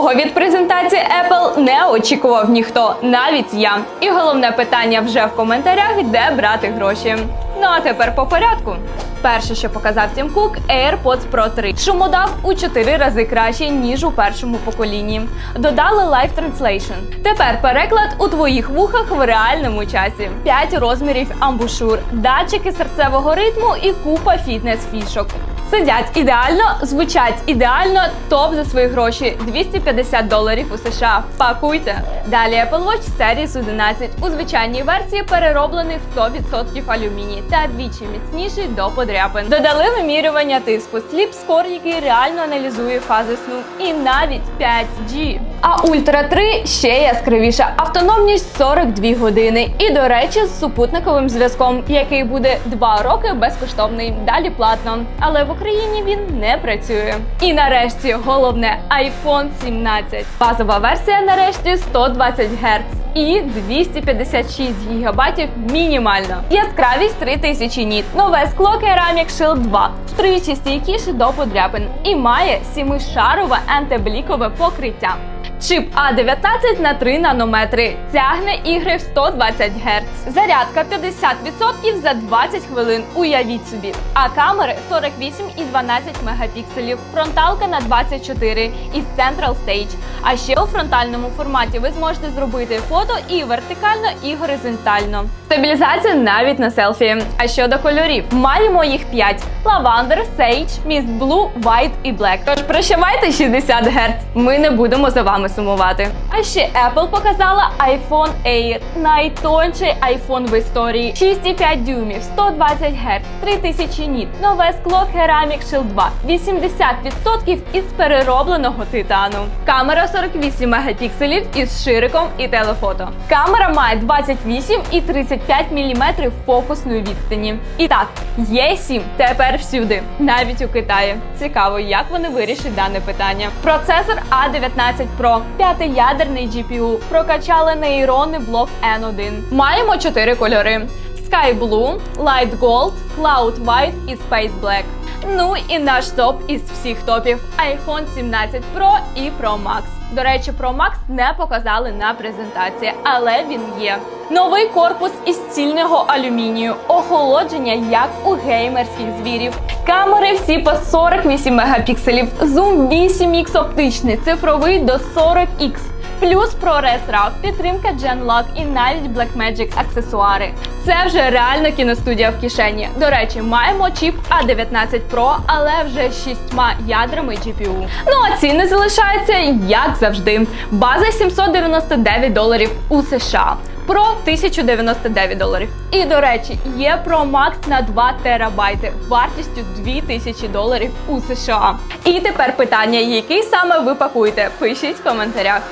Такого від презентації Apple не очікував ніхто, навіть я. І головне питання вже в коментарях, де брати гроші. Ну а тепер по порядку. Перше, що показав Тім Кук, AirPods Pro 3. Шумодав у 4 рази краще, ніж у першому поколінні. Додали Live Translation. Тепер переклад у твоїх вухах в реальному часі. 5 розмірів амбушур, датчики серцевого ритму і купа фітнес-фішок. Сидять ідеально, звучать ідеально, топ за свої гроші 250 доларів у США. Пакуйте! Далі Apple Watch Series 11 у звичайній версії перероблений 100% алюміній та двічі міцніший до подряпин. Додали вимірювання тиску сліп Score, який реально аналізує фази сну, і навіть 5G. А Ultra 3 ще яскравіша. Автономність 42 години. І, до речі, з супутниковим зв'язком, який буде 2 роки безкоштовний. Далі платно. Але в Україні він не працює. І нарешті головне iPhone 17. Базова версія нарешті 120 Гц. І 256 гігабайтів мінімально. Яскравість 3000 ніт. Нове скло Ceramic Shield 2. Втричі стійкіше до подряпин. І має сімишарове антиблікове покриття. Чип А19 на 3 нанометри. Тягне ігри в 120 Гц. Зарядка 50% за 20 хвилин. Уявіть собі. А камери 48 і 12 мегапікселів. Фронталка на 24 із Central Stage. А ще у фронтальному форматі ви зможете зробити фото і вертикально, і горизонтально. Стабілізація навіть на селфі. А щодо кольорів, маємо їх 5: Lavender, Sage, Mist Blue, White і Black. Тож прощавайте 60 Гц. Ми не будемо за вами сумувати. А ще Apple показала iPhone Air, найтонший iPhone в історії. 6,5 дюймів, 120 Гц, 3000 ніт, нове скло Ceramic Shield 2, 80% із переробленого титану. Камера 48 мегапікселів із шириком і телефото. Камера має 28 і 35 мм фокусної відстані. І так, є 7 тепер всюди, навіть у Китаї. Цікаво, як вони вирішать дане питання. Процесор A19 Pro, п'ятиядерний GPU, прокачали нейронний блок N1. Маємо 4 кольори: Sky Blue, Light Gold, Cloud White і Space Black. Ну і наш топ із всіх топів iPhone 17 Pro і Pro Max. До речі, Pro Max не показали на презентації, але він є. Новий корпус із цільного алюмінію, охолодження як у геймерських звірів. Камери всі по 48 мегапікселів, зум 8х оптичний, цифровий до 40х. Плюс ProRes RAW, підтримка Genlock і навіть Blackmagic аксесуари. Це вже реально кіностудія в кишені. До речі, маємо чіп A19 Pro, але вже шістьма ядрами GPU. Ну а ціни залишаються як завжди. База 799 доларів у США. Про 1099 доларів. І до речі, є Pro Max на 2 терабайти вартістю 2000 доларів у США. І тепер питання, який саме ви пакуєте? Пишіть в коментарях.